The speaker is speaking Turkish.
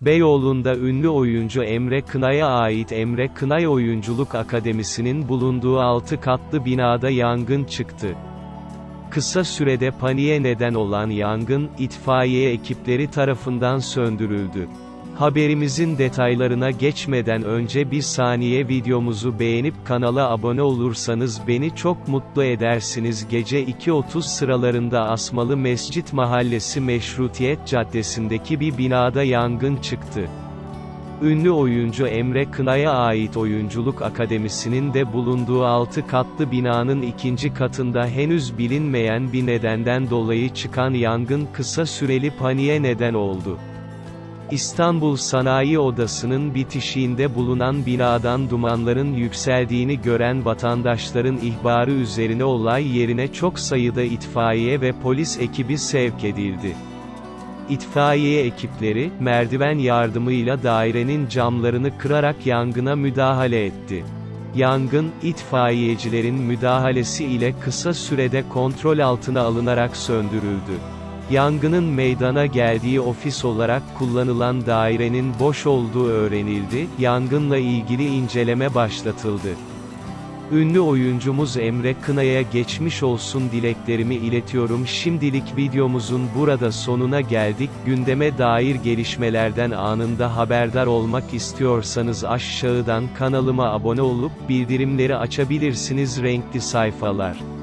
Beyoğlu'nda ünlü oyuncu Emre Kınay'a ait Emre Kınay Oyunculuk Akademisi'nin bulunduğu 6 katlı binada yangın çıktı. Kısa sürede paniğe neden olan yangın, itfaiye ekipleri tarafından söndürüldü. Haberimizin detaylarına geçmeden önce bir saniye videomuzu beğenip kanala abone olursanız beni çok mutlu edersiniz. Gece 2.30 sıralarında Asmalı Mescit Mahallesi Meşrutiyet Caddesi'ndeki bir binada yangın çıktı. Ünlü oyuncu Emre Kınay'a ait Oyunculuk Akademisi'nin de bulunduğu 6 katlı binanın ikinci katında henüz bilinmeyen bir nedenden dolayı çıkan yangın kısa süreli paniğe neden oldu. İstanbul Sanayi Odası'nın bitişiğinde bulunan binadan dumanların yükseldiğini gören vatandaşların ihbarı üzerine olay yerine çok sayıda itfaiye ve polis ekibi sevk edildi. İtfaiye ekipleri, merdiven yardımıyla dairenin camlarını kırarak yangına müdahale etti. Yangın, itfaiyecilerin müdahalesi ile kısa sürede kontrol altına alınarak söndürüldü. Yangının meydana geldiği ofis olarak kullanılan dairenin boş olduğu öğrenildi, yangınla ilgili inceleme başlatıldı. Ünlü oyuncumuz Emre Kınay'a geçmiş olsun dileklerimi iletiyorum. Şimdilik videomuzun burada sonuna geldik. Gündeme dair gelişmelerden anında haberdar olmak istiyorsanız aşağıdan kanalıma abone olup bildirimleri açabilirsiniz. Renkli sayfalar